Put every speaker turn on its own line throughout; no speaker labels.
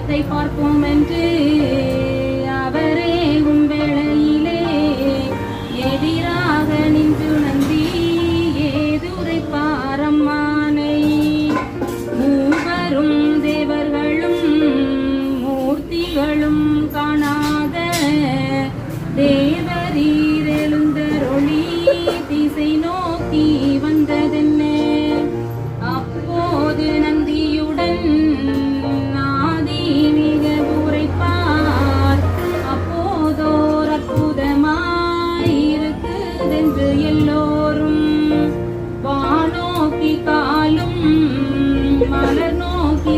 சமயத்தை பார்ப்போம் என்று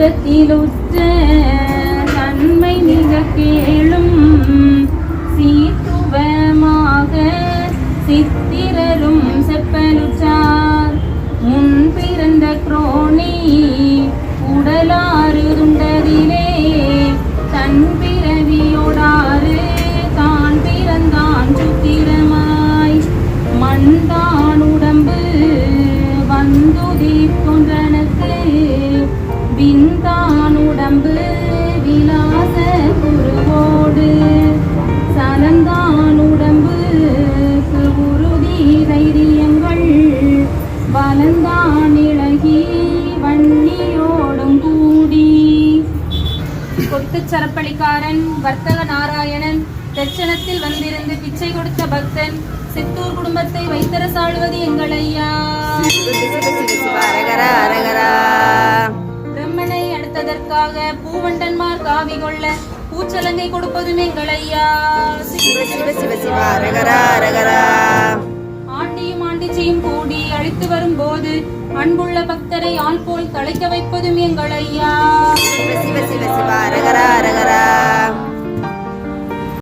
சாத்திரத்திலுற்ற தன்மை மிக கேளும் சீத்துவமாக சித்திரரும் செப்பலுற்றார் முன் பிறந்த குரோணி உடலாறு துண்டதிலே தன் பிறவியோடாறு தான் பிறந்தான் சுத்திரமாய். மண்தான் உடம்பு வந்துதி கொன்றனக்கு பலந்தான் இழகி வன்னியோடும் கூடி. கொத்துச் சரப்பளிக்காரன் வர்த்தக நாராயணன் தெச்சனத்தில் வந்திருந்து பிச்சை கொடுத்த பக்தன் சித்தூர் குடும்பத்தை வைத்தரசாளுவது எங்கள் ஐயா.
அரகரா
பிரம்மனை அடுத்ததற்காக பூவண்டன்மார் காவி கொள்ள பூச்சலங்கை கொடுப்பதும் எங்கள் ஐயா.
சிவ சிவ சிவ சிவ அரகரா அரகரா
எல்லாவற்றையும் கூடி அழைத்து வரும் போது அன்புள்ள பக்தரை ஆள் போல் தலைக்க வைப்பதும் எங்கள் ஐயா.
அரகரா அரகரா